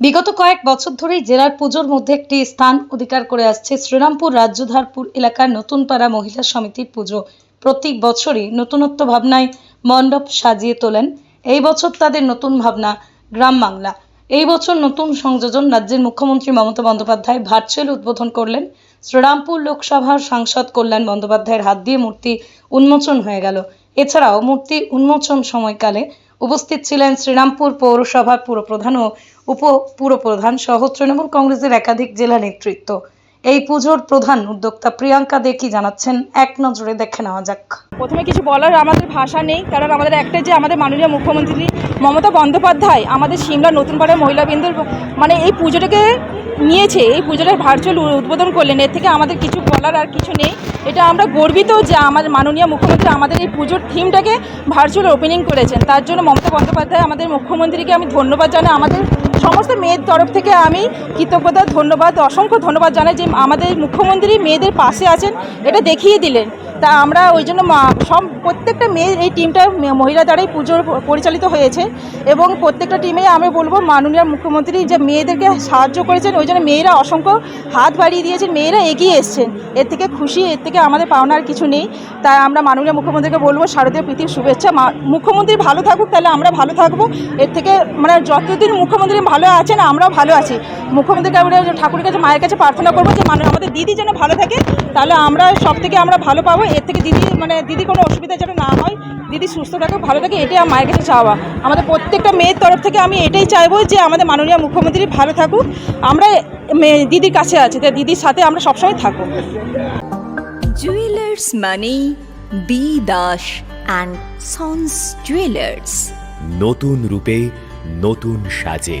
বিগত কয়েক বছর ধরেই জেলার পুজোর মধ্যে একটি স্থান অধিকার করে আসছে শ্রীরামপুর রাজ্যধারপুর এলাকার নতুনপাড়া মহিলা সমিতির পুজো। প্রতি বছরই নতুনত্ব ভাবনায় মণ্ডপ সাজিয়ে তোলেন। এই বছর তাদের নতুন ভাবনা গ্রাম বাংলা। এই বছর নতুন সংযোজন রাজ্যের মুখ্যমন্ত্রী মমতা বন্দ্যোপাধ্যায় ভার্চুয়াল উদ্বোধন করলেন। শ্রীরামপুর লোকসভার সাংসদ কল্যাণ বন্দ্যোপাধ্যায়ের হাত দিয়ে মূর্তি উন্মোচন হয়ে গেল। এছাড়াও মূর্তি উন্মোচন সময়কালে উপস্থিত ছিলেন শ্রীরামপুর পৌরসভার পুরপ্রধান ও উপ পুরপ্রধান সহ তৃণমূল কংগ্রেসের একাধিক জেলা নেতৃত্ব। এই পুজোর প্রধান উদ্যোক্তা প্রিয়াঙ্কা দে কি জানাচ্ছেন, এক নজরে দেখে নেওয়া যাক। প্রথমে কিছু বলার, আমাদের ভাষা নেই, কারণ আমাদের একটাই যে আমাদের মাননীয় মুখ্যমন্ত্রী মমতা বন্দ্যোপাধ্যায় আমাদের সিমলা নতুন পাড়ার মহিলা বিন্দুর মানে এই পুজোটাকে নিয়েছে, এই পুজোটার ভার্চুয়াল উদ্বোধন করলেন, এর থেকে আমাদের কিছু বলার আর কিছু নেই। এটা আমরা গর্বিত যে আমাদের মাননীয় মুখ্যমন্ত্রী আমাদের এই পুজোর থিমটাকে ভার্চুয়াল ওপেনিং করেছেন। তার জন্য মমতা বন্দ্যোপাধ্যায় আমাদের মুখ্যমন্ত্রীকে আমি ধন্যবাদ জানাই। আমাদের সমস্ত মেয়ের তরফ থেকে আমি কৃতজ্ঞতা, ধন্যবাদ, অসংখ্য ধন্যবাদ জানাই যে আমাদের মুখ্যমন্ত্রী মেয়েদের পাশে আছেন। এটা দেখিয়ে দিলেন। তা আমরা ওই জন্য সব প্রত্যেকটা মেয়ে এই টিমটা মহিলা দ্বারাই পুজোর পরিচালিত হয়েছে এবং প্রত্যেকটা টিমে আমি বলব মাননীয় মুখ্যমন্ত্রী যে মেয়েদেরকে সাহায্য করেছেন, ওই জন্য মেয়েরা অসংখ্য হাত বাড়িয়ে দিয়েছেন, মেয়েরা এগিয়ে এসছেন। এর থেকে খুশি, এর থেকে আমাদের পাওনার কিছু নেই। তাই আমরা মাননীয় মুখ্যমন্ত্রীকে বলব, শারদীয় প্রীতির শুভেচ্ছা। মুখ্যমন্ত্রী ভালো থাকুক, তাহলে আমরা ভালো থাকব। এর থেকে মানে যতদিন মুখ্যমন্ত্রী ভালো আছেন, আমরাও ভালো আছি। মুখ্যমন্ত্রীকে আমরা ঠাকুরের কাছে মায়ের কাছে প্রার্থনা করব যে মানে আমাদের দিদি যেন ভালো থাকে তাহলে আমরা সব থেকে আমরা ভালো পাবো। এর থেকে দিদি মানে দিদি কোনো অসুবিধা যেন না হয় দিদি সুস্থ থাকুক ভালো থাকে এটাই আমার মায়ের কাছে চাওয়া। আমাদের প্রত্যেকটা মেয়ের তরফ থেকে আমি এটাই চাইব যে আমাদের মাননীয় মুখ্যমন্ত্রী ভালো থাকুক। আমরা মেয়ে দিদির কাছে আছি তাই দিদির সাথে আমরা সবসময় থাকব। জুয়েলার্স মানে B Das and sons jewellers নতুন রূপে নতুন সাজে।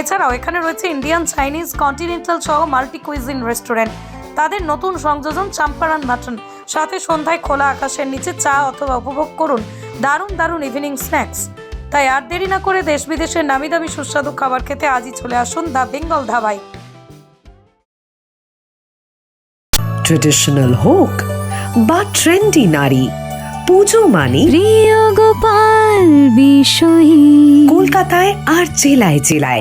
এছাড়াও এখানে রয়েছে ইন্ডিয়ান চাইনিজ কন্টিনেন্টাল সহ মাল্টি কুইজিন রেস্টুরেন্ট তাদের নতুন সংযোজন চাম্পারান মাটন। সাথে সন্ধ্যায় খোলা আকাশের নিচে চা অথবা উপভোগ করুন। দারুণ দারুণ ইভিনিং স্ন্যাক্স তাই আর দেরি না করে দেশ বিদেশের নামি দামি সুস্বাদু খাবার খেতে আজই চলে আসুন দ্য বেঙ্গল ধাবায়। ট্রেডিশনাল হোক বা ট্রেন্ডি নারী পুজো মানে প্রিয় গোপাল বিষয়ী। কলকাতায় আর জেলায় জেলায়।